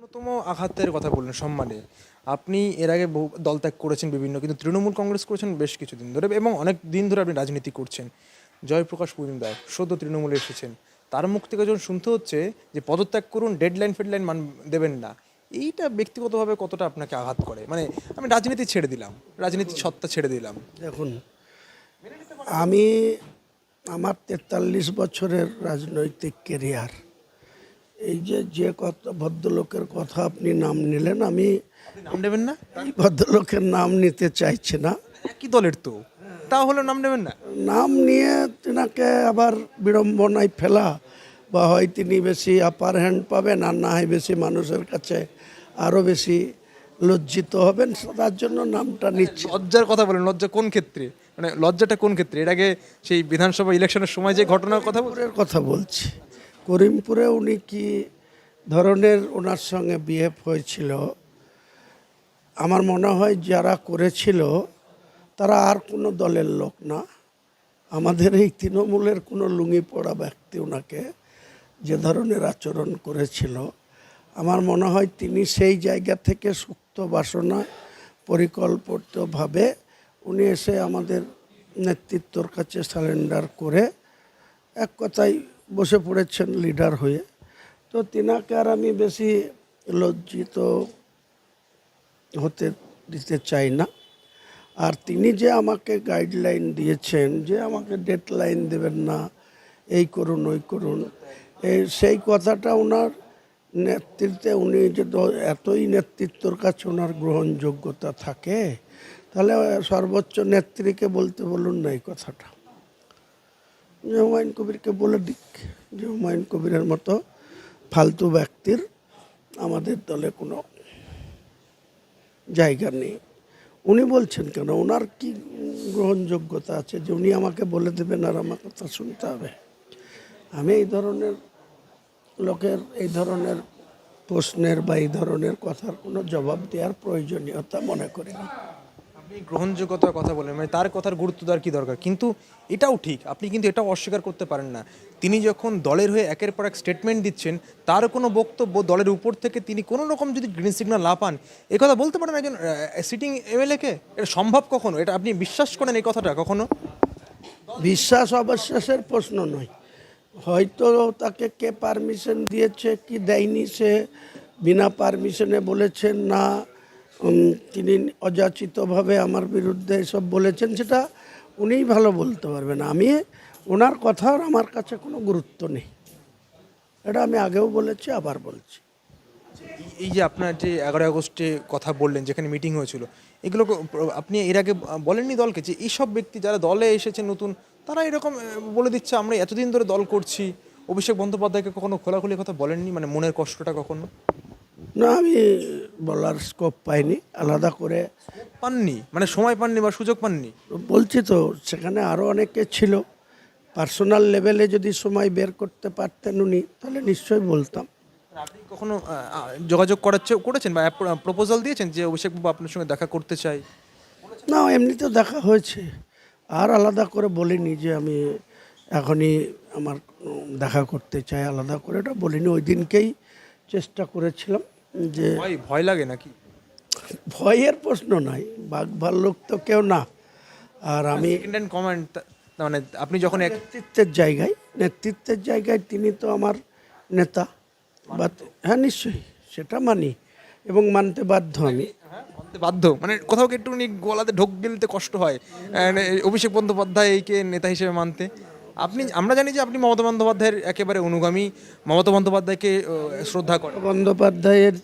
অন্যতম আঘাতের কথা বললেন সম্মানে। আপনি এর আগে বহু দল ত্যাগ করেছেন বিভিন্ন, কিন্তু তৃণমূল কংগ্রেস করেছেন বেশ কিছুদিন ধরে এবং অনেক দিন ধরে আপনি রাজনীতি করছেন। জয়প্রকাশ মজুমদার সদ্য তৃণমূলে এসেছেন। তার মুখ থেকে যখন শুনতে হচ্ছে যে পদত্যাগ করুন ডেডলাইন ফেডলাইন মান, দেবেন না, এইটা ব্যক্তিগতভাবে কতটা আপনাকে আঘাত করে? মানে আমি রাজনীতি ছেড়ে দিলাম রাজনীতির সত্তা ছেড়ে দিলাম। দেখুন, আমি আমার তেতাল্লিশ বছরের রাজনৈতিক কেরিয়ার এই যে যে কথা ভদ্রলোকের কথা আপনি নাম নিলেন আমি নাম নেবেন না? এই ভদ্রলোকের নাম নিতে চাইছি না। একই দলের তো। তাহলে নাম নেবেন না? নাম নিয়ে তেনাকে আবার বিড়ম্বনায় ফেলা বা হয় তিনি বেশি আপার হ্যান্ড পাবেন আর না হয় বেশি মানুষের কাছে আরও বেশি লজ্জিত হবেন তার জন্য নামটা নিচ্ছি। লজ্জার কথা বলেন লজ্জা কোন ক্ষেত্রে? মানে লজ্জাটা কোন ক্ষেত্রে? এটাকে সেই বিধানসভা ইলেকশনের সময় যে ঘটনার কথা কথা বলছি। করিমপুরে উনি কি ধরনের ওনার সঙ্গে বিহেভ হয়েছিল? আমার মনে হয় যারা করেছিল, তারা আর কোনো দলের লোক না। আমাদের এই তৃণমূলের কোনো লুঙ্গি পড়া ব্যক্তি ওনাকে যে ধরনের আচরণ করেছিল। আমার মনে হয় তিনি সেই জায়গা থেকে সুক্ত বাসনা পরিকল্পিতভাবে উনি এসে আমাদের নেতৃত্বর কাছে সারেন্ডার করে এক কথায় বসে পড়েছেন লিডার হয়ে। তো তিনাকে আর আমি বেশি লজ্জিত হতে দিতে চাই না। আর তিনি যে আমাকে গাইডলাইন দিয়েছেন যে আমাকে ডেডলাইন দেবেন না, এই করুন, ওই করুন, এই সেই কথাটা ওনার নেতৃত্বে, উনি যে এতই নেতৃত্বর কাছে ওনার গ্রহণযোগ্যতা থাকে, তাহলে সর্বোচ্চ নেত্রীকে বলতে বলুন না এই কথাটা। যে হুমায়ুন কবিরকে বলে দিক। যে হুমায়ুন কবিরের মতো ফালতু ব্যক্তির আমাদের দলে কোনো জায়গা নেই। উনি বলছেন কেন? ওনার কি গ্রহণযোগ্যতা আছে যে উনি আমাকে বলে দেবেন আর আমার কথা শুনতে হবে? আমি এই ধরনের লোকের, এই ধরনের প্রশ্নের বা এই ধরনের কথার কোনো জবাব দেওয়ার প্রয়োজনীয়তা মনে করি না। গ্রহণযোগ্যতার কথা বলেন মানে তার কথার গুরুত্ব দেওয়ার কী দরকার? কিন্তু এটাও ঠিক, আপনি কিন্তু এটাও অস্বীকার করতে পারেন না। তিনি যখন দলের হয়ে একের পর এক স্টেটমেন্ট দিচ্ছেন, তার কোনো বক্তব্য দলের উপর থেকে তিনি কোনো রকম যদি গ্রিন সিগন্যাল না পান, এ কথা বলতে পারেন একজন সিটিং এমএলএকে এটা সম্ভব কখনো? এটা আপনি বিশ্বাস করেন এই কথাটা কখনো? বিশ্বাস অবিশ্বাসের প্রশ্ন নয়। হয়তো তাকে কে পারমিশন দিয়েছে, কি দেয়নি সে, বিনা পারমিশনে বলেছেন না তিনি অযাচিতভাবে আমার বিরুদ্ধে এসব বলেছেন, সেটা উনিই ভালো বলতে পারবেন। আমি ওনার কথার আমার কাছে কোনো গুরুত্ব নেই। এটা আমি আগেও বলেছি, আবার বলছি। এই- যে আপনার যে এগারোই আগস্টে কথা বললেন, যেখানে মিটিং হয়েছিল, এগুলো আপনি এর আগে বলেননি দলকে যে এইসব ব্যক্তি যারা দলে এসেছে নতুন, তারা এরকম বলে দিচ্ছে, আমরা এতদিন ধরে দল করছি, অভিষেক বন্দ্যোপাধ্যায়কে কখনো খোলাখুলি কথা বলেননি মানে মনের কষ্টটা কখনো? না আমি বলার স্কোপ পাইনি আলাদা করে পাননি? মানে সময় পাননি বা সুযোগ পাননি? বলছি তো সেখানে আরও অনেকে ছিল। পার্সোনাল লেভেলে যদি সময় বের করতে পারতেন উনি তাহলে নিশ্চয়ই বলতাম। আপনি কখনো যোগাযোগ করার করেছেন বা প্রপোজাল দিয়েছেন যে অভিষেক বাবু আপনার সঙ্গে দেখা করতে চাই? না এমনিতে দেখা হয়েছে। আর আলাদা করে বলিনি যে আমি এখনই আমার দেখা করতে চাই আলাদা করে এটা বলিনি। ওই দিনকেই চেষ্টা করেছিলাম। যে ভয় ভয় লাগে নাকি? ভয়ের প্রশ্ন নাই বাঘ ভাল্লুক তো কেউ না। আর আমি সেকেন্ড হ্যান্ড কমেন্ট মানে আপনি যখন নেতৃত্বের জায়গায় নেতৃত্বের জায়গায় তিনি তো আমার নেতা। বা হ্যাঁ নিশ্চয়ই সেটা মানি এবং মানতে বাধ্য আমি। মানতে বাধ্য। মানে কোথাও কি একটু গলাতে ঢোক গেলতে কষ্ট হয়। অভিষেক বন্দ্যোপাধ্যায় বন্দ্যোপাধ্যায়কে নেতা হিসেবে মানতে। আপনি, আমরা জানি যে আপনি মমতা বন্দ্যোপাধ্যায়ের একেবারে অনুগামী। মমতা বন্দ্যোপাধ্যায়কে শ্রদ্ধা করেন। বন্দ্যোপাধ্যায়ের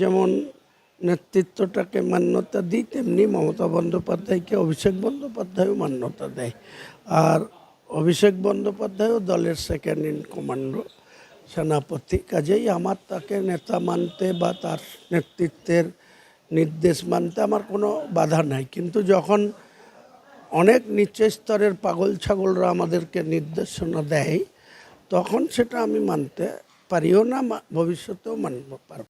যেমন নেতৃত্বটাকে মান্যতা দিই, তেমনি মমতা বন্দ্যোপাধ্যায়কে অভিষেক বন্দ্যোপাধ্যায়ও মান্যতা দেয়। আর অভিষেক বন্দ্যোপাধ্যায়ও দলের সেকেন্ড ইন কমান্ডো সেনাপতি। কাজেই আমার তাকে নেতা মানতে বা তার নেতৃত্বের নির্দেশ মানতে আমার কোনো বাধা নাই। কিন্তু যখন অনেক নিচে স্তরের পাগল ছাগলরা আমাদেরকে নির্দেশনা দেয়, তখন সেটা আমি মানতে পারিও না ভবিষ্যতেও মানব, পারব